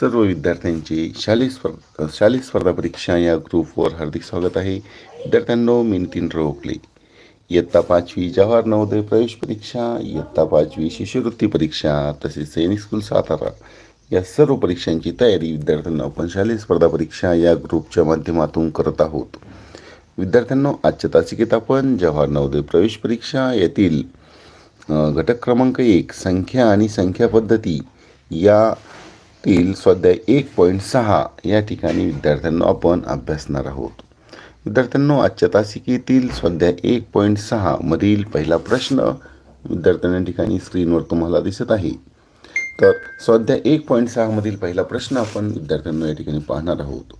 सर्व विद्यार्थ्यांचे शालेय स्पर्धा शालेय स्पर्धा परीक्षा या ग्रुपवर हार्दिक स्वागत आहे. विद्यार्थ्यांनो मी नितीन रोकले इयत्ता पाचवी जवाहर नवोदय प्रवेश परीक्षा इयत्ता पाचवी शिष्यवृत्ती परीक्षा तसेच सैनिक स्कूल सातारा. या सर्व परीक्षांची तयारी विद्यार्थ्यांना आपण शालेय स्पर्धा परीक्षा या ग्रुपच्या माध्यमातून करत आहोत. विद्यार्थ्यांनो आजच्या तासिकेत आपण जवाहर नवोदय प्रवेश परीक्षा येथील घटक क्रमांक एक संख्या आणि संख्या पद्धती यातील स्वाध्याय एक पॉईंट सहा या ठिकाणी विद्यार्थ्यांना आपण अभ्यासणार आहोत. विद्यार्थ्यांनो आजच्या तासिकेतील स्वाध्याय एक पॉईंट सहा मधील पहिला प्रश्न विद्यार्थ्यांच्या ठिकाणी स्क्रीनवर तुम्हाला दिसत आहे. तर स्वाध्याय एक पॉईंट सहा मधील पहिला प्रश्न आपण विद्यार्थ्यांना या ठिकाणी पाहणार आहोत.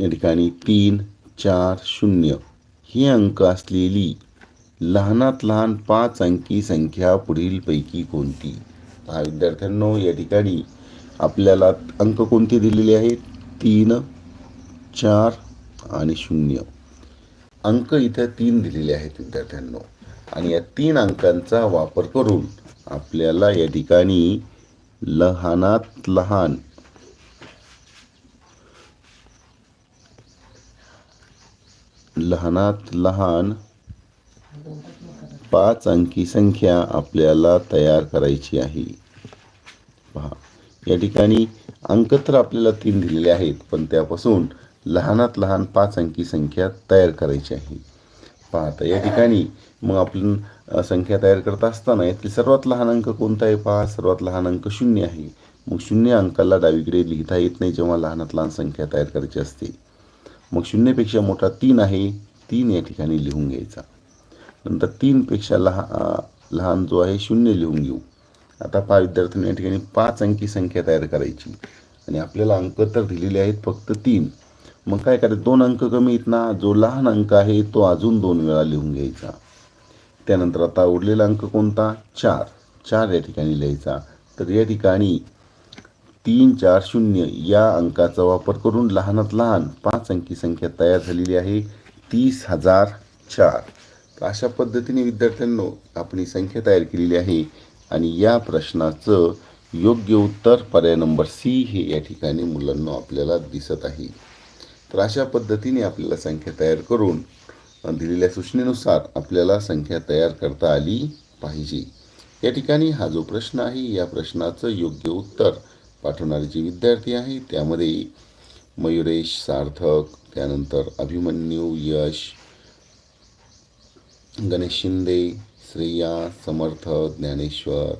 या ठिकाणी तीन चार शून्य ही अंक असलेली लहानात लहान पाच अंकी संख्या पुढीलपैकी कोणती? हा विद्यार्थ्यांनो या ठिकाणी आपल्याला अंक कोणते दिलेले आहेत? तीन चार आणि शून्य. अंक इथे तीन दिलेले आहेत विद्यार्थ्यांनो. आणि या तीन अंकांचा वापर करून आपल्याला या ठिकाणी लहानात लहान लहानात लहान पाच अंकी संख्या आपल्याला तयार करायची आहे. पहा या ठिकाणी अंक तर आपल्याला तीन दिलेले आहेत पण त्यापासून लहानात लहान पाच अंकी संख्या तयार करायची आहे. पहा या ठिकाणी मग आपण संख्या तयार करत असताना यातील सर्वात लहान अंक कोणता आहे? पहा सर्वात लहान अंक शून्य आहे. मग शून्य अंकाला डावीकडे लिहिता येत नाही जेव्हा लहानात लहान संख्या तयार करायची असते. मग शून्यपेक्षा मोठा तीन आहे तीन या ठिकाणी लिहून घ्यायचा. नंतर तीनपेक्षा लहा लहान जो आहे शून्य लिहून घेऊ. आता पहा विद्यार्थ्यांनी या ठिकाणी पाच अंकी संख्या तयार करायची. आणि आपल्याला अंक तर दिलेले आहेत फक्त तीन. मग काय करायचं? दोन अंक कमी येत ना? जो लहान अंक आहे तो अजून दोन वेळा लिहून घ्यायचा. त्यानंतर आता उरलेला अंक कोणता? चार. चार या ठिकाणी लिहायचा. तर या ठिकाणी तीन चार शून्य या अंकाचा वापर करून लहानात लहान पाच अंकी संख्या तयार झालेली आहे. तीस हजार चार. तर अशा पद्धतीने विद्यार्थ्यांनो आपण ही संख्या तयार केलेली आहे. आणि या प्रश्नाचं योग्य उत्तर पर्याय नंबर सी हे या ठिकाणी मुलांना आपल्याला दिसत आहे. तर अशा पद्धतीने आपल्याला संख्या तयार करून दिलेल्या सूचनेनुसार आपल्याला संख्या तयार करता आली पाहिजे. या ठिकाणी हा जो प्रश्न आहे या प्रश्नाचं योग्य उत्तर पाठवणारे जे विद्यार्थी आहे त्यामध्ये मयुरेश सार्थक त्यानंतर अभिमन्यू यश गणेश शिंदे श्रेया समर्थ ज्ञानेश्वर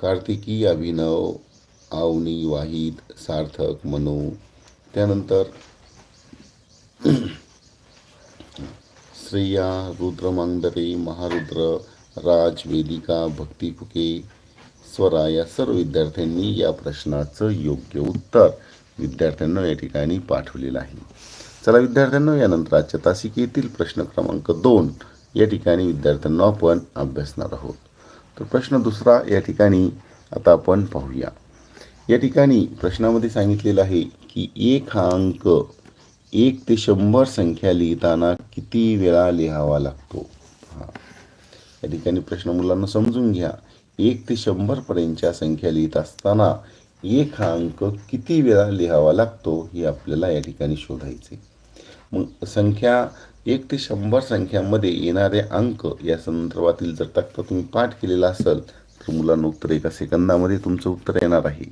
कार्तिकी अभिनव आवनी वाहिद सार्थक मनू. त्यानंतर श्रेया रुद्र मांगदरे महारुद्र राज वेदिका भक्ती फुके स्वरा या सर्व विद्यार्थ्यांनी या प्रश्नाचं योग्य उत्तर विद्यार्थ्यांना या ठिकाणी पाठवलेलं आहे. चला विद्यार्थ्यांना यानंतर आजच्या तासिकेतील प्रश्न क्रमांक दोन या ठिकाणी विद्यार्थ्यांना आपण अभ्यासणार आहोत. तर प्रश्न दुसरा या ठिकाणी आता आपण पाहूया. या ठिकाणी प्रश्नामध्ये सांगितलेलं आहे की एक हा अंक एक ते शंभर संख्या लिहिताना किती वेळा लिहावा लागतो? हा. या ठिकाणी प्रश्न मुलांना समजून घ्या. एक ते शंभरपर्यंतच्या संख्या लिहित असताना एक हा अंक किती वेळा लिहावा लागतो हे आपल्याला या ठिकाणी शोधायचे मग संख्या एक ते शंभर संख्यामध्ये येणारे अंक या संदर्भातील जर तक्ता तुम्ही पाठ केलेला असेल तर मुलांना उत्तर एका सेकंदामध्ये तुमचं उत्तर येणार आहे.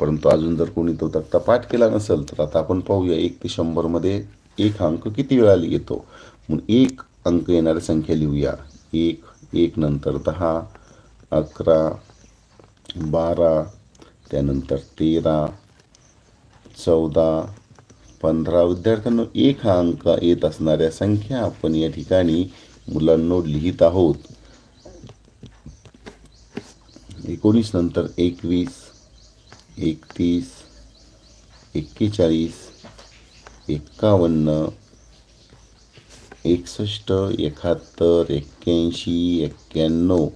परंतु अजून जर कोणी तो तक्ता पाठ केला नसेल तर आता आपण पाहूया एक ते शंभरमध्ये एक अंक किती वेळा येतो. म्हणून एक अंक येणाऱ्या संख्या लिहूया. एक एक नंतर दहा अकरा बारा त्यानंतर तेरा चौदा पंधरा विद्यार्थ्यांना एक हा अंक येत असणाऱ्या संख्या आपण या ठिकाणी मुलांनो लिहित आहोत. एकोणीस नंतर एकवीस एकतीस एक्केचाळीस एक्कावन्न एकसष्ट एकाहत्तर एक्क्याऐंशी एक्क्याण्णव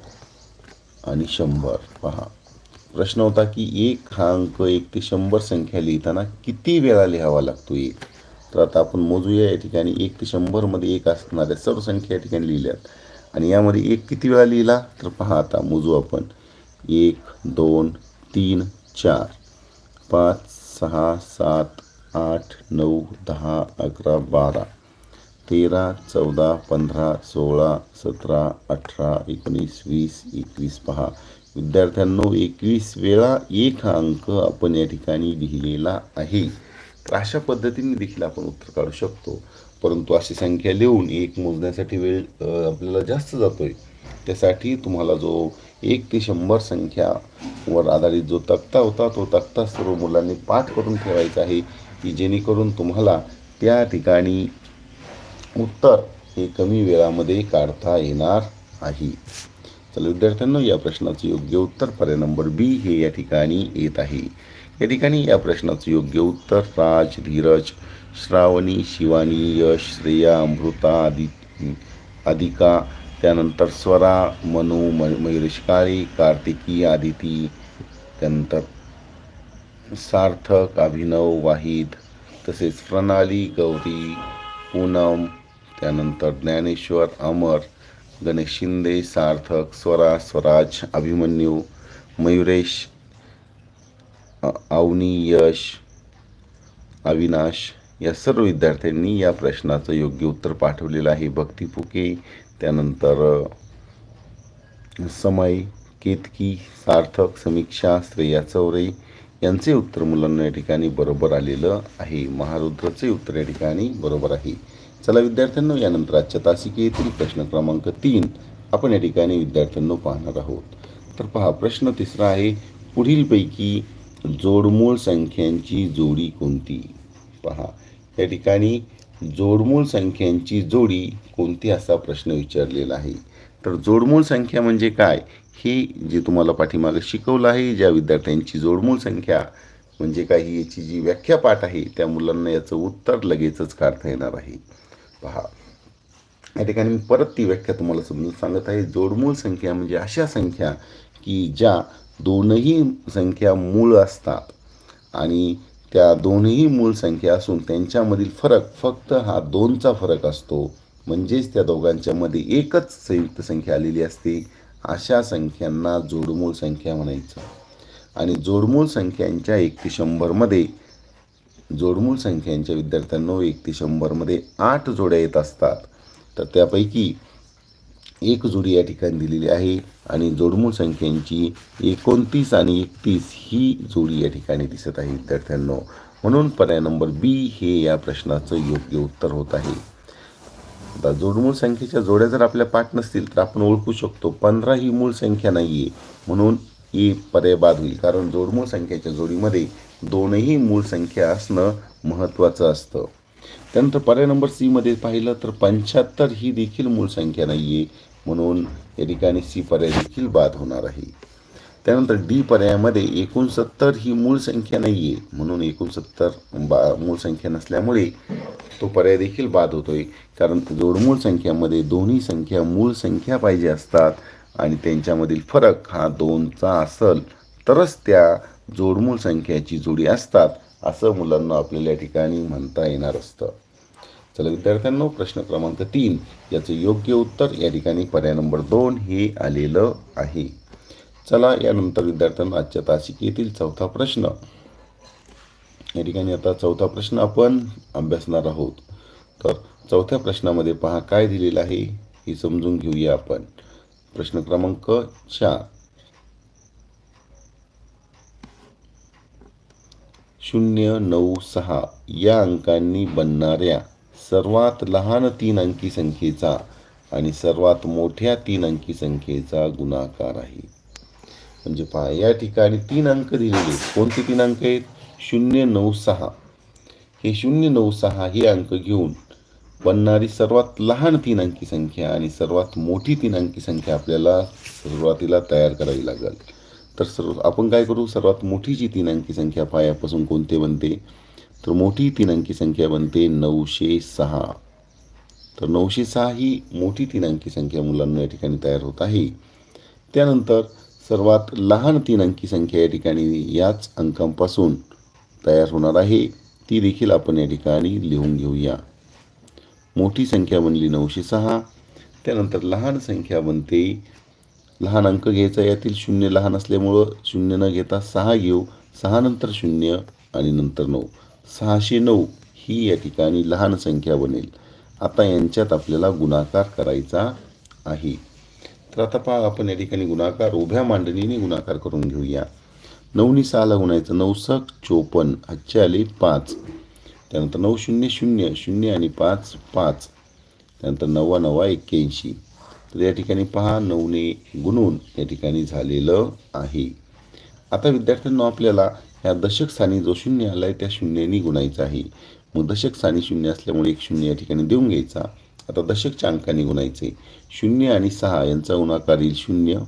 आणि शंभर. पहा. प्रश्न होता की एक हा अंक एक ते शंभर संख्या लिहिताना किती वेळा लिहावा लागतो एक? तर आता आपण मोजूया या ठिकाणी एक ते शंभरमध्ये एक असणाऱ्या सर्व संख्या या ठिकाणी लिहिल्यात. आणि यामध्ये एक किती वेळा लिहिला? तर पहा आता मोजू आपण. एक दोन तीन चार. पाच सहा सात आठ नऊ दहा अकरा बारा. तेरा चौदा पंधरा सोळा सतरा अठरा एकोणीस वीस एकवीस पहा. विद्यार्थ्यांनो एकवीस वेळा एक हा अंक आपण या ठिकाणी लिहिलेला आहे. तर अशा पद्धतीने देखील आपण उत्तर काढू शकतो. परंतु अशी संख्या लिहून एक मोजण्यासाठी वेळ आपल्याला जास्त जातो आहे त्यासाठी तुम्हाला जो एक ते शंभर संख्यावर आधारित जो तक्ता होता तो तक्ता सर्व मुलांनी पाठ करून ठेवायचा आहे की जेणेकरून तुम्हाला त्या ठिकाणी उत्तर हे कमी वेळामध्ये काढता येणार आहे चला विद्यार्थ्यांना या प्रश्नाचं योग्य उत्तर पर्याय नंबर बी हे या ठिकाणी येत आहे. या ठिकाणी या प्रश्नाचं योग्य उत्तर राज धीरज श्रावणी शिवानी यश श्रेया अमृता आदि आदिका त्यानंतर स्वरा मनु म मयुरेश काळे कार्तिकी आदिती त्यानंतर सार्थक अभिनव वाहिद तसेच प्रणाली गौरी पूनम त्यानंतर ज्ञानेश्वर अमर गणेश शिंदे सार्थक स्वरा स्वराज अभिमन्यू मयुरेश अवनी यश अविनाश या सर्व विद्यार्थ्यांनी या प्रश्नाचं योग्य उत्तर पाठवलेलं आहे. भक्ती फुके त्यानंतर समय केतकी सार्थक समीक्षा श्रेया चौरे यांचे उत्तर मुलांना या ठिकाणी बरोबर आलेलं आहे. महारुद्रचे उत्तर या ठिकाणी बरोबर आहे. चला विद्यार्थ्यांनो यानंतर आजच्या तासिकेतील प्रश्न क्रमांक तीन आपण या ठिकाणी विद्यार्थ्यांनो पाहणार आहोत. तर पहा प्रश्न तिसरा आहे पुढीलपैकी जोडमूळ संख्यांची जोडी कोणती? पहा या ठिकाणी जोडमूळ संख्यांची जोडी कोणती असा प्रश्न विचारलेला आहे. तर जोडमूळ संख्या म्हणजे काय? हे जे तुम्हाला पाठीमागे शिकवलं आहे ज्या विद्यार्थ्यांची जोडमूळ संख्या म्हणजे काय ही याची जी व्याख्या पाठ आहे त्या मुलांना याचं उत्तर लगेचच काढता येणार आहे. पहा. या ठिकाणी मी परत ती व्याख्या तुम्हाला समजून सांगत आहे. जोडमूळ संख्या म्हणजे अशा संख्या की ज्या दोनही संख्या मूळ असतात आणि त्या दोनही मूळ संख्या असून त्यांच्यामधील फरक फक्त हा दोनचा फरक असतो. म्हणजेच त्या दोघांच्यामध्ये एकच संयुक्त संख्या आलेली असते. अशा संख्यांना जोडमूळ संख्या म्हणायचं. आणि जोडमूळ संख्यांच्या एक ते शंभरमध्ये जोडमूळ संख्यांच्या विद्यार्थ्यांनो एक ते शंभरमध्ये आठ जोड्या येत असतात. तर त्यापैकी एक जोडी या ठिकाणी दिलेली आहे आणि जोडमूळ संख्यांची एकोणतीस आणि एकतीस ही जोडी या ठिकाणी दिसत आहे विद्यार्थ्यांनो. म्हणून पर्याय नंबर बी हे या प्रश्नाचं योग्य उत्तर होत आहे. आता जोडमूळ संख्येच्या जोड्या जर आपल्या पाठ नसतील तर आपण ओळखू शकतो पंधरा ही मूळ संख्या नाही आहे म्हणून ए पर्याय बाद होईल. कारण जोडमूळ संख्येच्या जोडीमध्ये दोनही मूळ संख्या असणं महत्त्वाचं असतं. त्यानंतर पर्याय नंबर सीमध्ये पाहिलं तर पंच्याहत्तर ही देखील मूळ संख्या नाही आहे म्हणून या ठिकाणी सी पर्याय देखील बाद होणार आहे. त्यानंतर डी पर्यायामध्ये एकोणसत्तर ही मूळ संख्या नाही आहे म्हणून एकोणसत्तर बा मूळ संख्या नसल्यामुळे तो पर्याय देखील बाद होतो आहे कारण जोडमूळ संख्यामध्ये दोन्ही संख्या मूळ संख्या पाहिजे असतात आणि त्यांच्यामधील फरक हा दोनचा असल तरच त्या जोडमूळ संख्याची जोडी असतात असं मुलांना आपल्याला या ठिकाणी म्हणता येणार असतं. चला विद्यार्थ्यांनो प्रश्न क्रमांक तीन याचं योग्य उत्तर या ठिकाणी पर्याय नंबर दोन हे आलेलं आहे. चला यानंतर विद्यार्थ्यांना आजच्या तासिकेतील चौथा प्रश्न. या ठिकाणी आता चौथा प्रश्न आपण अभ्यासणार आहोत. तर चौथ्या प्रश्नामध्ये पहा काय दिलेलं आहे हे समजून घेऊया आपण. प्रश्न क्रमांक चार शून्य नऊ सहा या अंकांनी बनणाऱ्या सर्वात लहान तीन अंकी संख्येचा आणि सर्वात मोठ्या तीन अंकी संख्येचा गुणाकार आहे. म्हणजे पहा या ठिकाणी तीन अंक दिलेले कोणते तीन अंक आहेत? शून्य नऊ सहा. हे शून्य नऊ सहा हे अंक घेऊन बनणारी सर्वात लहान तीन अंकी संख्या आणि सर्वात मोठी तीन अंकी संख्या आपल्याला सुरुवातीला तयार करावी लागेल. तर सर्व आपण काय करू? सर्वात मोठी जी तीन अंकी संख्या पायापासून कोणते बनते? तर मोठी तीन अंकी संख्या बनते नऊशे सहा. तर नऊशे सहा ही मोठी तीन अंकी संख्या मुलांना या ठिकाणी तयार होत आहे. त्यानंतर सर्वात लहान तीन अंकी संख्या या ठिकाणी याच अंकांपासून तयार होणार आहे. ती देखील आपण या ठिकाणी लिहून घेऊया. मोठी संख्या बनली नऊशे सहा. त्यानंतर लहान संख्या बनते लहान अंक घ्यायचा यातील शून्य लहान असल्यामुळं शून्य न घेता सहा घेऊ सहा नंतर शून्य आणि नंतर नऊ. सहाशे नऊ ही या ठिकाणी लहान संख्या बनेल. आता यांच्यात आपल्याला गुणाकार करायचा आहे. तर आता पहा आपण या ठिकाणी गुणाकार उभ्या मांडणीने गुणाकार करून घेऊया. नऊनी सहाला गुणायचं नऊसक चोपन्न आजचे आले पाच. त्यानंतर नऊ शून्य शून्य शून्य आणि पाच पाच. त्यानंतर नव्वा नव्वा एक्क्याऐंशी. तर या ठिकाणी पहा नऊने गुणून या ठिकाणी झालेलं आहे. आता विद्यार्थ्यांना आपल्याला ह्या दशक स्थानी जो शून्य आला आहे त्या शून्याने गुणायचा आहे. मग दशक स्थानी शून्य असल्यामुळे एक शून्य या ठिकाणी देऊन घ्यायचा. आता दशकच्या अंकाने गुणायचे. शून्य आणि सहा यांचा गुणाकार येईल शून्य.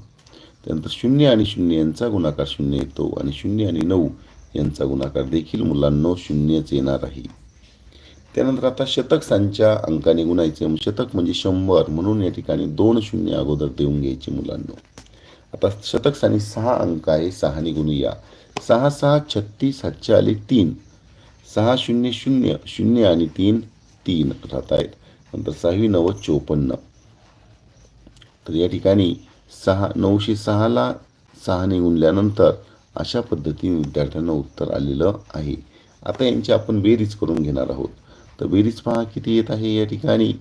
त्यानंतर शून्य आणि शून्य यांचा गुणाकार शून्य येतो आणि शून्य आणि नऊ यांचा गुणाकार देखील मुलांनो शून्यच येणार आहे. त्यानंतर आता शतक सांच्या अंकाने गुणायचे. मग शतक म्हणजे शंभर. म्हणून या ठिकाणी दोन शून्य अगोदर देऊन घ्यायचे मुलांनो. आता शतक स्थानी सहा अंक आहे सहाने गुणूया. सहा सहा छत्तीस सातशे आले तीन. सहा शून्य शून्य. शून्य आणि तीन तीन राहत आहेत. नंतर सहावी नव्वद चोपन्न. तर या ठिकाणी सहा नऊशे सहाला सहाने गुणल्यानंतर अशा पद्धतीने विद्यार्थ्यांना उत्तर आलेलं आहे. आता यांची आपण बेरीज करून घेणार आहोत. तर बेरीज पहा किती येत आहे या ठिकाणी.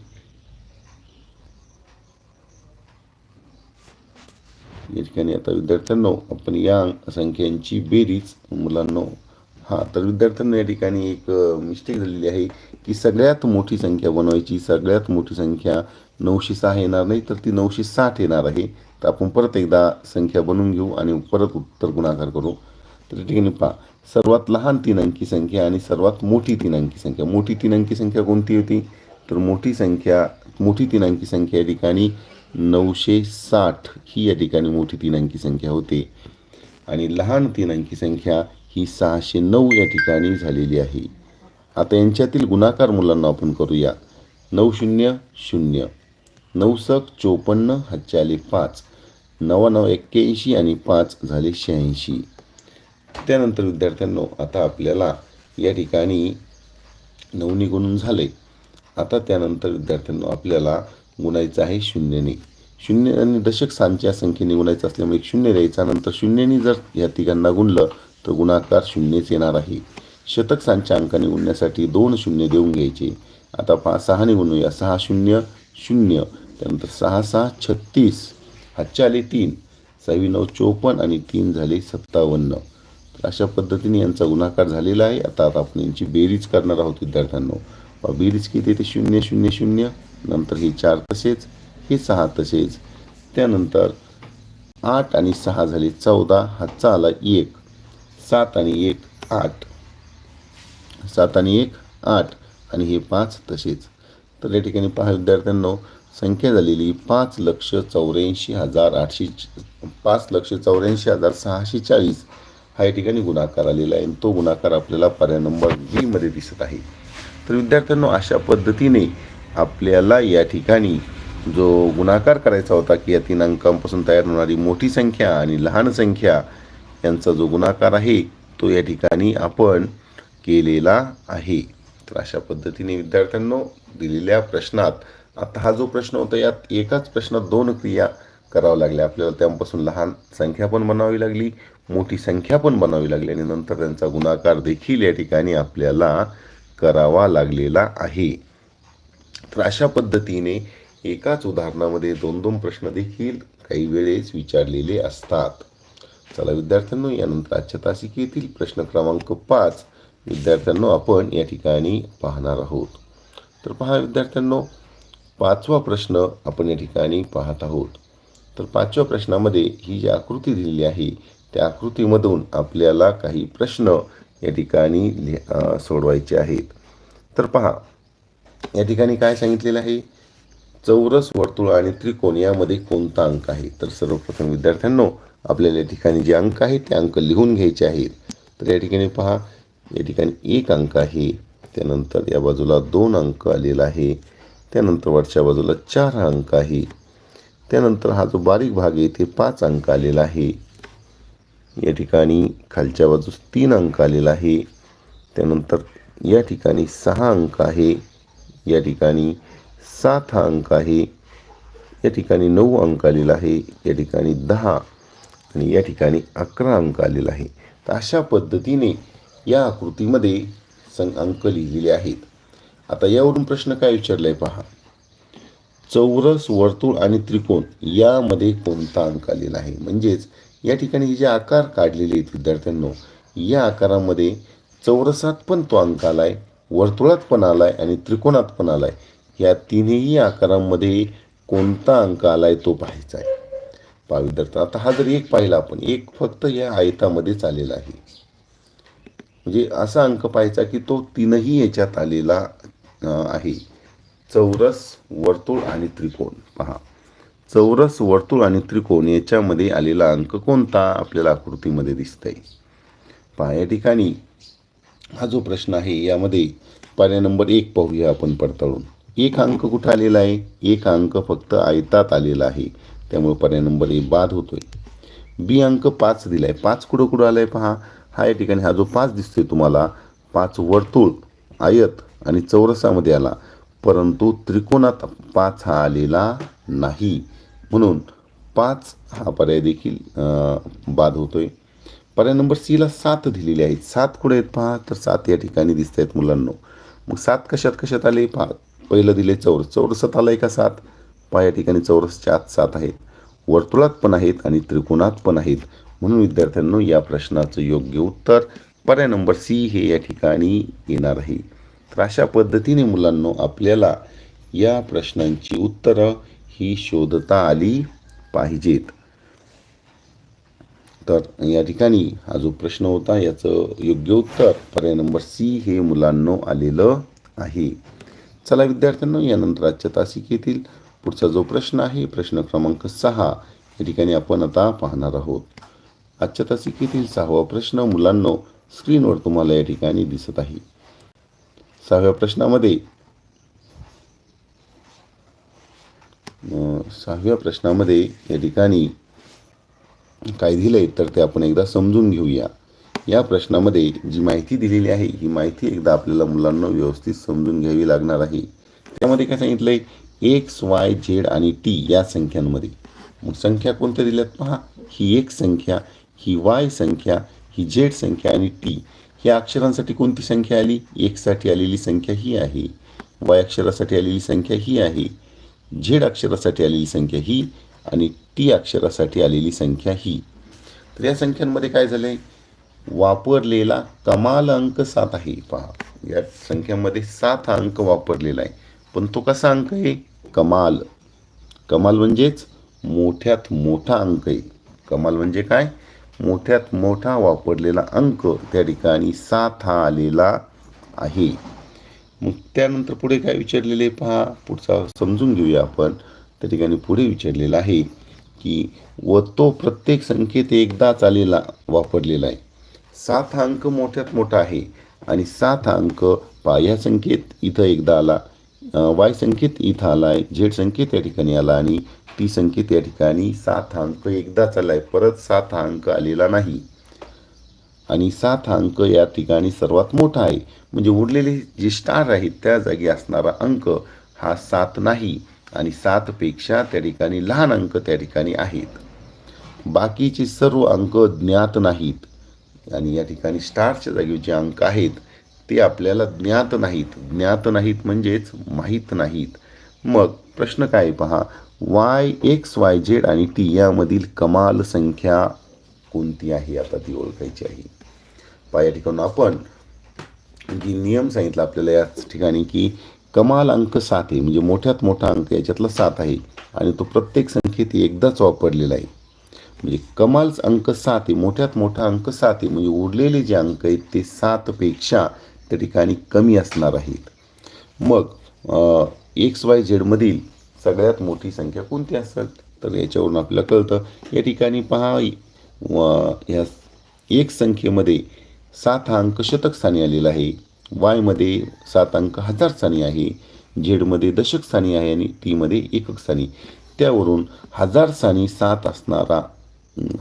या ठिकाणी आता विद्यार्थ्यांनो आपण या संख्यांची बेरीज मुलांनो. हां तर विद्यार्थ्यांना या ठिकाणी एक मिस्टेक झालेली आहे की सगळ्यात मोठी संख्या बनवायची सगळ्यात मोठी संख्या नऊशे सहा येणार नाही तर ती नऊशे साठ येणार आहे. तर आपण परत एकदा संख्या बनवून घेऊ आणि परत उत्तर गुणाकार करू. तर या ठिकाणी पहा सर्वात लहान तीन अंकी संख्या आणि सर्वात मोठी तीन अंकी संख्या. मोठी तीन अंकी संख्या कोणती होती? तर मोठी संख्या मोठी तीन अंकी संख्या या ठिकाणी नऊशे साठ ही या ठिकाणी मोठी तीन अंकी संख्या होते. आणि लहान तीन अंकी संख्या ही सहाशे नऊ या ठिकाणी झालेली आहे. आता यांच्यातील गुणाकार मुलांना आपण करूया. नऊ शून्य शून्य. नऊ सक चोपन्न हजार पाच. नवा नऊ एक्क्याऐंशी आणि पाच झाले शहाऐंशी. त्यानंतर विद्यार्थ्यांनो आता आपल्याला या ठिकाणी नवनी गुणून झाले. आता त्यानंतर विद्यार्थ्यांनो आपल्याला गुणायचं आहे शून्यने. शून्य आणि दशक सांच्या संख्येने गुणायचं असल्यामुळे एक शून्य द्यायचा नंतर शून्यने जर या तिघांना गुणलं तर गुणाकार शून्यच येणार आहे. शतक सांच्या अंकाने गुणण्यासाठी दोन शून्य देऊन घ्यायचे. आता पा सहाने गुणूया. सहा शून्य शून्य. त्यानंतर सहा सहा छत्तीस. हातचे आले तीन. सहावी नऊ चोपन्न आणि तीन झाले सत्तावन्न. अशा पद्धतीने यांचा गुणाकार झालेला आहे. आता आता आपण यांची बेरीज करणार आहोत विद्यार्थ्यांनो. बेरीज किती ते शून्य शून्य शून्य. नंतर हे चार तसेच हे सहा तसेच. त्यानंतर आठ आणि सहा झाले चौदा. हातचा आला एक. सात आणि एक आठ. सात आणि एक आठ. आणि हे पाच तसेच. तर या ठिकाणी पहा विद्यार्थ्यांनो संख्या झालेली पाच लक्ष चौऱ्याऐंशी हजार आठशे पाच लक्ष चौऱ्याऐंशी हजार सहाशे चाळीस. हा या ठिकाणी गुणाकार आलेला आहे. आणि तो गुणाकार आपल्याला पर्याय नंबर बीमध्ये दिसत आहे. तर विद्यार्थ्यांनो अशा पद्धतीने आपल्याला या ठिकाणी जो गुणाकार करायचा होता की या तीन अंकांपासून तयार होणारी मोठी संख्या आणि लहान संख्या यांचा जो गुणाकार आहे तो या ठिकाणी आपण केलेला आहे. तर अशा पद्धतीने विद्यार्थ्यांनो दिलेल्या प्रश्नात आता हा जो प्रश्न होता यात एकाच प्रश्नात दोन क्रिया करावं लागल्या. आपल्याला त्यापासून लहान संख्या पण म्हणावी लागली मोठी संख्या पण बनावी लागली आणि नंतर त्यांचा गुणाकार देखील या ठिकाणी आपल्याला करावा लागलेला आहे. तर अशा पद्धतीने एकाच उदाहरणामध्ये दोन दोन प्रश्न देखील काही वेळेस विचारलेले असतात. चला विद्यार्थ्यांनो यानंतर आजच्या तासिकेतील प्रश्न क्रमांक पाच विद्यार्थ्यांनो आपण या ठिकाणी पाहणार आहोत. तर पहा विद्यार्थ्यांनो पाचवा प्रश्न आपण या ठिकाणी पाहत आहोत. तर पाचव्या प्रश्नामध्ये ही जी आकृती दिलेली आहे त्या आकृतीमधून आपल्याला काही प्रश्न या ठिकाणी लिह- सोडवायचे आहेत. तर पहा या ठिकाणी काय सांगितलेलं आहे? चौरस वर्तुळ आणि त्रिकोण यामध्ये कोणता अंक आहे? तर सर्वप्रथम विद्यार्थ्यांनो आपल्याला या ठिकाणी जे अंक आहेत ते अंक लिहून घ्यायचे आहेत. तर या ठिकाणी पहा या ठिकाणी एक अंक आहे त्यानंतर या बाजूला दोन अंक आलेला आहे त्यानंतर वरच्या बाजूला चार अंक आहे त्यानंतर हा जो बारीक भाग आहे ते पाच अंक आलेला आहे. या ठिकाणी खालच्या बाजूस तीन अंक आलेला आहे. त्यानंतर या ठिकाणी सहा अंक आहे. या ठिकाणी सात हा अंक आहे. या ठिकाणी नऊ अंक आलेला आहे. या ठिकाणी दहा आणि या ठिकाणी अकरा अंक आलेला आहे. तर अशा पद्धतीने या आकृतीमध्ये सं अंक लिहिलेले आहेत. आता यावरून प्रश्न काय विचारला आहे पहा. चौरस वर्तुळ आणि त्रिकोण यामध्ये कोणता अंक आलेला आहे? म्हणजेच या ठिकाणी जे आकार काढलेले आहेत विद्यार्थ्यांनो या आकारामध्ये चौरसात पण तो अंक आला आहे वर्तुळात पण आला आहे आणि त्रिकोणात पण आला आहे या तिन्ही आकारांमध्ये कोणता अंक आला आहे तो पाहायचा आहे. पहा विद्यार्थी आता हा जर एक पाहिला आपण एक फक्त या आयतामध्येच आलेला आहे. म्हणजे असा अंक पाहायचा की तो तीनही याच्यात आलेला आहे. चौरस वर्तुळ आणि त्रिकोण. पहा. चौरस वर्तुळ आणि त्रिकोण याच्यामध्ये आलेला अंक कोणता? आपल्याला आकृतीमध्ये दिसत आहे पहा या ठिकाणी हा जो प्रश्न आहे यामध्ये पर्याय नंबर एक पाहूया आपण पडताळून. एक अंक कुठं आलेला आहे? एक अंक फक्त आयतात आलेला आहे. त्यामुळे पर्याय नंबर ए बाद होतोय. बी अंक पाच दिलाय. पाच कुठं कुठं आलाय पहा? हा या ठिकाणी हा जो पाच दिसतोय तुम्हाला पाच वर्तुळ आयत आणि चौरसामध्ये आला. परंतु त्रिकोणात पाच हा आलेला नाही. म्हणून पाच हा पर्याय देखील बाद होतो आहे पर्याय नंबर सीला सात दिलेले आहेत. सात कुठे आहेत पहा? तर सात या ठिकाणी दिसत आहेत मुलांना. मग सात कशात कशात आले पहा? पहिलं दिले चौरस. चौरसात आहे का सात? पहा या ठिकाणी चौरसच्या आत सात आहेत. वर्तुळात पण आहेत आणि त्रिकोणात पण आहेत. म्हणून विद्यार्थ्यांनो या प्रश्नाचं योग्य उत्तर पर्याय नंबर सी हे या ठिकाणी येणार आहे. तर अशा पद्धतीने मुलांनो आपल्याला या प्रश्नांची उत्तरं ही शोधता आली पाहिजेत. तर या ठिकाणी हा जो प्रश्न होता याचं योग्य उत्तर पर्याय नंबर सी हे मुलांनो आलेलं आहे. चला विद्यार्थ्यांना यानंतर आजच्या तासिकेतील पुढचा जो प्रश्न आहे प्रश्न क्रमांक सहा. या ठिकाणी आपण आता पाहणार आहोत. आजच्या तासिकेतील सहावा प्रश्न. मुलांनो स्क्रीनवर तुम्हाला या ठिकाणी दिसत आहे. सहाव्या प्रश्नामध्ये सहाव्या प्रश्नामध्ये या ठिकाणी काय दिलं आहे तर ते आपण एकदा समजून घेऊया. या प्रश्नामध्ये जी माहिती दिलेली आहे ही माहिती एकदा आपल्याला मुलांना व्यवस्थित समजून घ्यावी लागणार आहे. त्यामध्ये काय सांगितलं आहे एक्स वाय झेड आणि टी या संख्यांमध्ये. मग संख्या कोणत्या दिल्यात पहा? ही एक संख्या ही वाय संख्या ही झेड संख्या आणि टी ह्या अक्षरांसाठी कोणती संख्या आली? एकसाठी आलेली संख्या ही आहे. वाय अक्षरासाठी आलेली संख्या ही आहे. झेड अक्षरासाठी आलेली संख्या ही आणि टी अक्षरासाठी आलेली संख्या ही. तर या संख्यांमध्ये काय झालं आहे वापरलेला कमाल अंक सात आहे. पहा या संख्यामध्ये सात हा अंक वापरलेला आहे. पण तो कसा अंक आहे? कमाल. कमाल म्हणजेच मोठ्यात मोठा अंक आहे. कमाल म्हणजे काय? मोठ्यात मोठा वापरलेला अंक त्या ठिकाणी सात हा आलेला आहे. मग त्यानंतर पुढे काय विचारलेले पहा पुढचा समजून घेऊया आपण. त्या ठिकाणी पुढे विचारलेलं आहे की व तो प्रत्येक संख्येत एकदाच आलेला वापरलेला आहे. सात अंक मोठ्यात मोठा आहे आणि सात अंक पा या संख्येत इथं एकदा आला वाय संख्येत इथं आला आहे झेड संख्येत या ठिकाणी आला आणि टी संख्येत या ठिकाणी सात अंक एकदाच आला आहे परत सात अंक आलेला नाही. आणि सात हा अंक या ठिकाणी सर्वात मोठा आहे. म्हणजे उरलेले जे स्टार आहेत त्या जागी असणारा अंक हा सात नाही आणि सातपेक्षा त्या ठिकाणी लहान अंक त्या ठिकाणी आहेत. बाकीचे सर्व अंक ज्ञात नाहीत. आणि या ठिकाणी स्टारच्या जागी जे अंक आहेत ते आपल्याला ज्ञात नाहीत. ज्ञात नाहीत म्हणजेच माहीत नाहीत. मग प्रश्न काय आहे पहा? वाय एक्स वाय झेड आणि टी यामधील कमाल संख्या कोणती आहे? आता ती ओळखायची आहे. पाया ठिकाणून ठिकाणी आपण जी नियम सांगितला आपल्याला याच ठिकाणी की कमाल अंक सात आहे म्हणजे मोठ्यात मोठा अंक याच्यातला सात आहे आणि तो प्रत्येक संख्येत एकदाच वापरलेला आहे. म्हणजे कमाल अंक सात आहे मोठ्यात मोठा अंक सात आहे म्हणजे उरलेले जे अंक आहेत ते सातपेक्षा त्या ठिकाणी कमी असणार आहेत. मग एक्स वाय झेडमधील सगळ्यात मोठी संख्या कोणती असेल? तर याच्यावरून आपल्याला कळतं या ठिकाणी पहा या एक संख्येमध्ये सात हा अंक शतक स्थानी आलेला आहे. वायमध्ये सात अंक हजार स्थानी आहे. झेडमध्ये दशक स्थानी आहे आणि टीमध्ये एकक स्थानी. त्यावरून हजार स्थानी सात असणारा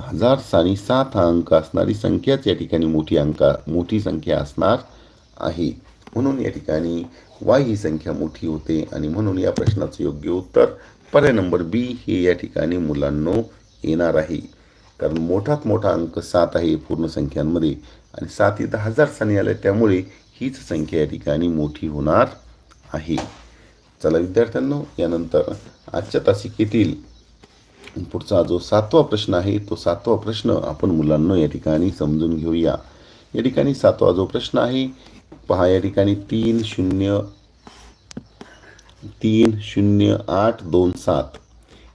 हजार स्थानी सात हा अंक असणारी संख्याच या ठिकाणी मोठी अंका मोठी संख्या असणार आहे. म्हणून या ठिकाणी वाय ही संख्या मोठी होते आणि म्हणून या प्रश्नाचं योग्य उत्तर पर्याय नंबर बी हे या ठिकाणी मुलांनो येणार आहे. कारण मोठात मोठा अंक सात आहे पूर्ण संख्यांमध्ये. आणि सात ही दहा हजार स्थानी आले त्यामुळे हीच संख्या या ठिकाणी मोठी होणार आहे. चला विद्यार्थ्यांनो यानंतर आजच्या तासिकेतील पुढचा जो सातवा प्रश्न आहे तो सातवा प्रश्न आपण मुलांना या ठिकाणी समजून घेऊया. या ठिकाणी सातवा जो प्रश्न आहे पहा या ठिकाणी तीन शून्य तीन शून्य आठ दोन सात.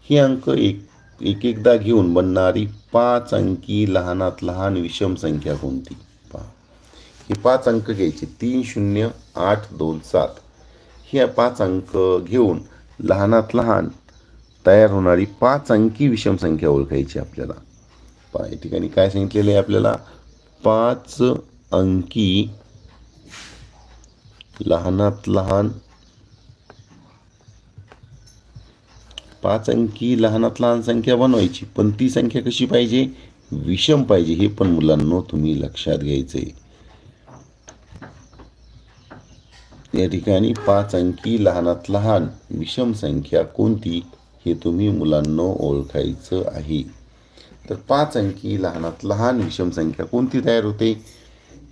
हे अंक एक एक एकदा घेऊन बनणारी पाच अंकी लहानात लहान विषम संख्या कोणती? पहा. हे पाच अंक घ्यायचे. तीन शून्य आठ दोन सात. हे पाच अंक घेऊन लहानात लहान तयार होणारी पाच अंकी विषम संख्या ओळखायची आपल्याला. पहा या ठिकाणी काय सांगितलेलं आहे आपल्याला? पाच अंकी लहानात लहान पाच अंकी लहानात लहान संख्या बनवायची पण ती संख्या कशी पाहिजे? विषम पाहिजे हे पण मुलांना तुम्ही लक्षात घ्यायचं आहे या ठिकाणी पाच अंकी लहानात लहान विषम संख्या कोणती हे तुम्ही मुलांना ओळखायचं आहे. तर पाच अंकी लहानात लहान विषम संख्या कोणती तयार होते?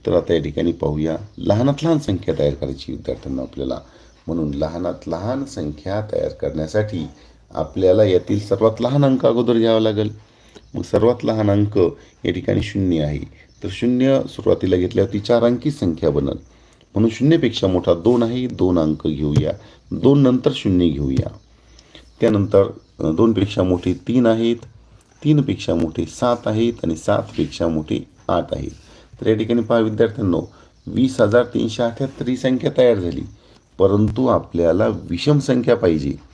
तर आता या ठिकाणी पाहूया लहानात लहान संख्या तयार करायची विद्यार्थ्यांना आपल्याला. म्हणून लहानात लहान संख्या तयार करण्यासाठी आपल्याला यातील सर्वात लहान अंक अगोदर घ्यावा लागेल. मग सर्वात लहान अंक या ठिकाणी शून्य आहे. तर शून्य सुरुवातीला घेतल्यावरती चार अंकी संख्या बनल. म्हणून शून्यपेक्षा मोठा दोन आहे. दोन अंक घेऊया. दोन नंतर शून्य घेऊया. त्यानंतर दोनपेक्षा मोठे तीन आहेत. तीनपेक्षा मोठे सात आहेत आणि सातपेक्षा मोठे आठ आहेत. तर या ठिकाणी पहा विद्यार्थ्यांनो वीस हजार तीनशे अठ्याहत्तर ही संख्या तयार झाली. परंतु आपल्याला विषम संख्या पाहिजे.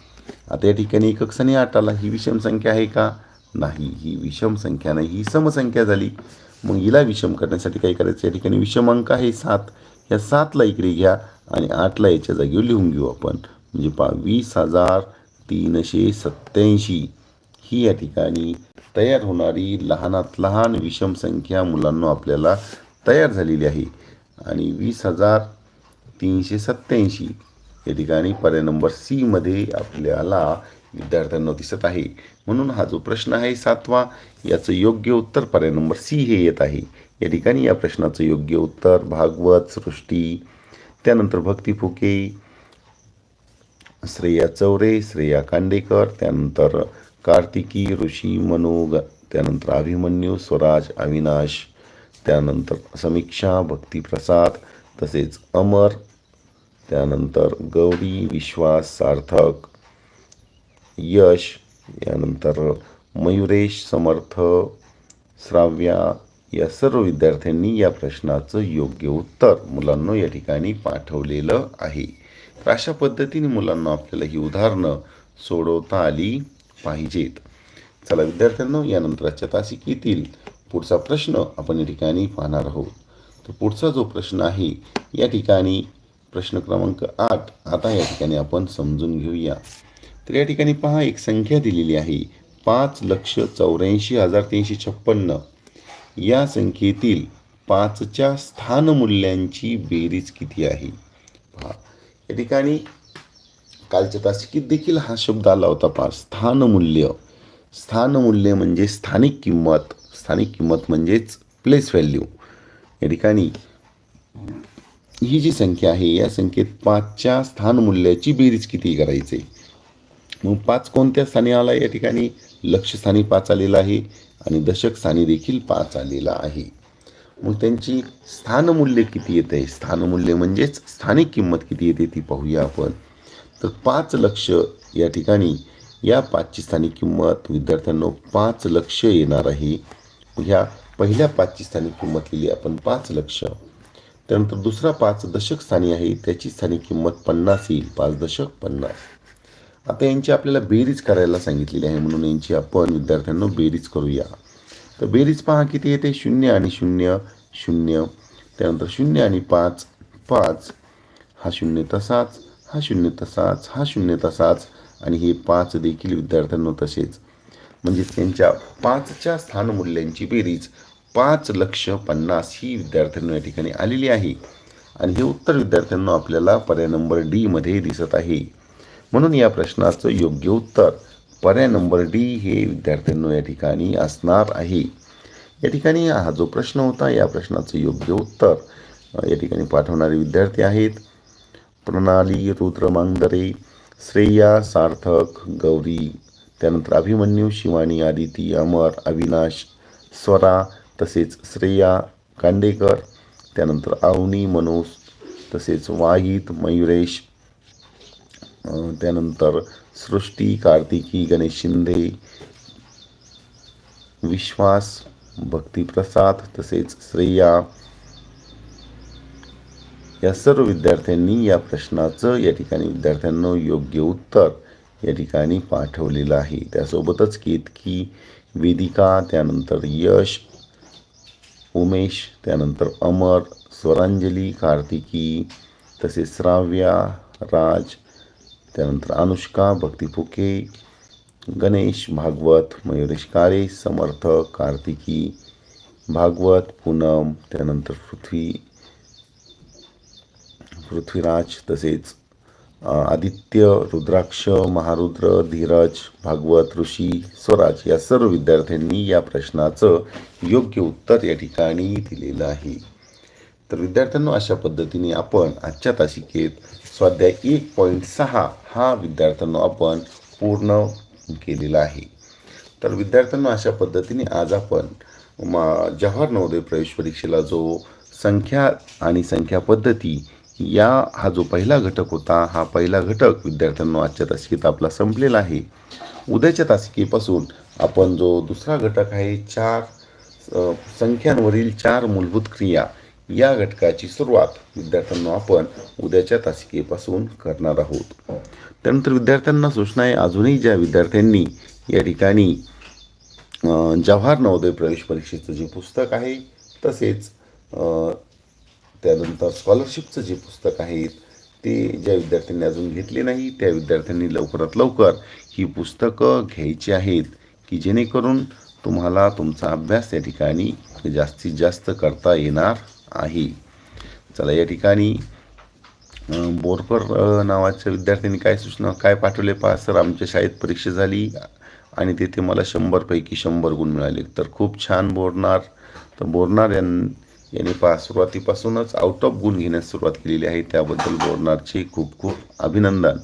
आता या ठिकाणी एकक आठ आला ही विषम संख्या आहे का? नाही ही विषम संख्या नाही ही समसंख्या झाली. मग हिला विषम करण्यासाठी काय करायचं? या ठिकाणी विषम अंक आहे सात. या सातला इकडे घ्या आणि आठला याच्या जागेवर लिहून घेऊ आपण. म्हणजे पा वीस हजार तीनशे सत्त्याऐंशी. ही या ठिकाणी तयार होणारी लहानात लहान विषम संख्या मुलांना आपल्याला तयार झालेली आहे. आणि वीस हजार तीनशे सत्त्याऐंशी. या ठिकाणी पर्याय नंबर सीमध्ये आपल्याला विद्यार्थ्यांना दिसत आहे. म्हणून हा जो प्रश्न आहे सातवा याचं योग्य उत्तर पर्याय नंबर सी हे येत आहे. या ठिकाणी या प्रश्नाचं योग्य उत्तर भागवत सृष्टी त्यानंतर भक्ती फुके श्रेया चौरे श्रेया कांडेकर त्यानंतर कार्तिकी ऋषी मनोग त्यानंतर अभिमन्यू स्वराज अविनाश त्यानंतर समीक्षा भक्तिप्रसाद तसेच अमर त्यानंतर गौरी विश्वास सार्थक यश यानंतर मयुरेश समर्थ श्राव्या या सर्व विद्यार्थ्यांनी या प्रश्नाचं योग्य उत्तर मुलांना या ठिकाणी पाठवलेलं आहे. तर अशा पद्धतीने मुलांना आपल्याला ही उदाहरणं सोडवता आली पाहिजेत. चला विद्यार्थ्यांनो यानंतरच्या तासिकेतील पुढचा प्रश्न आपण या ठिकाणी पाहणार आहोत. तर पुढचा जो प्रश्न आहे या ठिकाणी प्रश्न क्रमांक आठ. आता या ठिकाणी आपण समजून घेऊया. तर या ठिकाणी पहा एक संख्या दिलेली आहे. पाच लक्ष चौऱ्याऐंशी हजार तीनशे छप्पन्न. या संख्येतील पाचच्या स्थानमूल्यांची बेरीज किती आहे? पहा. या ठिकाणी कालच्या तासिकेत देखील हा शब्द आला होता पहा स्थानमूल्य. स्थानमूल्य म्हणजे स्थानिक किंमत. स्थानिक किंमत म्हणजेच प्लेस व्हॅल्यू या ठिकाणी ही जी संख्या आहे या संख्येत पाचच्या स्थानमूल्याची बेरीज किती करायचे? मग पाच कोणत्या स्थानी आला? या ठिकाणी लक्षस्थानी पाच आलेला आहे आणि दशक स्थानी देखील पाच आलेला आहे. मग त्यांची स्थानमूल्य किती येते स्थानमूल्य म्हणजेच स्थानिक किंमत किती येते ती पाहूया आपण. तर पाच लक्ष या ठिकाणी या पाचची स्थानिक किंमत विद्यार्थ्यांना पाच लक्ष येणार आहे. ह्या पहिल्या पाचची स्थानिक किंमत लिहिली आपण पाच लक्ष. त्यानंतर दुसरा पाच दशक स्थानी आहे. त्याची स्थानिक किंमत पन्नास येईल. पाच दशक पन्नास. आता यांची आपल्याला बेरीज करायला सांगितलेली आहे. म्हणून यांची आपण विद्यार्थ्यांना बेरीज करूया. तर बेरीज पहा किती येते शून्य आणि शून्य शून्य. त्यानंतर शून्य आणि पाच पाच. हा शून्य तसाच हा शून्य तसाच हा शून्य तसाच. आणि हे पाच देखील विद्यार्थ्यांना तसेच. म्हणजेच त्यांच्या पाचच्या स्थानमूल्यांची बेरीज. पाच लक्ष पन्नास ही विद्यार्थ्यांना या ठिकाणी आलेली आहे. आणि हे उत्तर विद्यार्थ्यांना आपल्याला पर्याय नंबर डीमध्ये दिसत आहे. म्हणून या प्रश्नाचं योग्य उत्तर पर्याय नंबर डी हे विद्यार्थ्यांना या ठिकाणी असणार आहे. या ठिकाणी हा जो प्रश्न होता या प्रश्नाचं योग्य उत्तर या ठिकाणी पाठवणारे विद्यार्थी आहेत. प्रणाली रुद्र मांगदरे श्रेया सार्थक गौरी त्यानंतर अभिमन्यू शिवानी आदिती अमर अविनाश स्वरा तसेच श्रेया कांडेकर त्यानंतर अवनी मनोज तसेच वाहित मयुरेश त्यानंतर सृष्टी कार्तिकी गणेश शिंदे विश्वास भक्तिप्रसाद तसेच श्रेया. या सर्व विद्यार्थ्यांनी या प्रश्नाचं या ठिकाणी विद्यार्थ्यांना योग्य उत्तर या ठिकाणी पाठवलेलं आहे. त्यासोबतच केतकी वेदिका त्यानंतर यश उमेश त्यानंतर अमर स्वरांजली कार्तिकी तसेच श्राव्या राज त्यानंतर अनुष्का भक्ती फुके गणेश भागवत मयुरेश काळे समर्थ कार्तिकी भागवत पूनम त्यानंतर पृथ्वी पृथ्वीराज तसेच आदित्य रुद्राक्ष महारुद्र धीरज भागवत ऋषी स्वराज या सर्व विद्यार्थ्यांनी या प्रश्नाचं योग्य उत्तर या ठिकाणी दिलेलं आहे. तर विद्यार्थ्यांनो अशा पद्धतीने आपण आजच्या तासिकेत स्वाध्याय एक पॉईंट सहा हा विद्यार्थ्यांनो आपण पूर्ण केलेला आहे. तर विद्यार्थ्यांनो अशा पद्धतीने आज आपण मा जवाहर नवोदय प्रवेश परीक्षेला जो संख्या आणि संख्या पद्धती या हा जो पहिला घटक होता हा पहिला घटक विद्यार्थ्यांना आजच्या तासिकेत आपला संपलेला आहे. उद्याच्या तासिकेपासून आपण जो दुसरा घटक आहे चार संख्यांवरील चार मूलभूत क्रिया या घटकाची सुरुवात विद्यार्थ्यांना आपण उद्याच्या तासिकेपासून करणार आहोत. त्यानंतर विद्यार्थ्यांना सूचना आहे अजूनही ज्या विद्यार्थ्यांनी या ठिकाणी जवाहर नवोदय प्रवेश परीक्षेचं जे पुस्तक आहे तसेच त्यानंतर स्कॉलरशिपचं जे पुस्तक आहे ते ज्या विद्यार्थ्यांनी अजून घेतले नाही त्या विद्यार्थ्यांनी लवकरात लवकर ही पुस्तकं घ्यायची आहेत की जेणेकरून तुम्हाला तुमचा अभ्यास या ठिकाणी जास्तीत जास्त करता येणार आहे. चला या ठिकाणी बोरकर नावाच्या विद्यार्थ्यांनी काय सूचना काय पाठवले? पहा सर आमच्या शाळेत परीक्षा झाली आणि तेथे मला शंभरपैकी शंभर गुण मिळाले. तर खूप छान बोरणार. तर बोरणार यां यांनी पा सुरुवातीपासूनच आउट ऑफ गुण घेण्यास सुरुवात केलेली आहे. त्याबद्दल बोलणारचे खूप खूप अभिनंदन.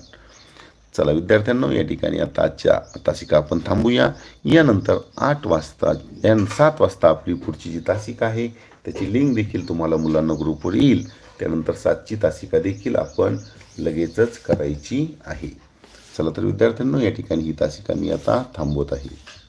चला विद्यार्थ्यांनो या ठिकाणी आता आजच्या तासिका आपण थांबूया. यानंतर आठ वाजता या सात वाजता आपली पुढची जी तासिका आहे त्याची लिंक देखील तुम्हाला मुलांना ग्रुपवर येईल. त्यानंतर सातची तासिका देखील आपण लगेचच करायची आहे. चला तर विद्यार्थ्यांनो या ठिकाणी ही तासिका मी आता थांबवत आहे.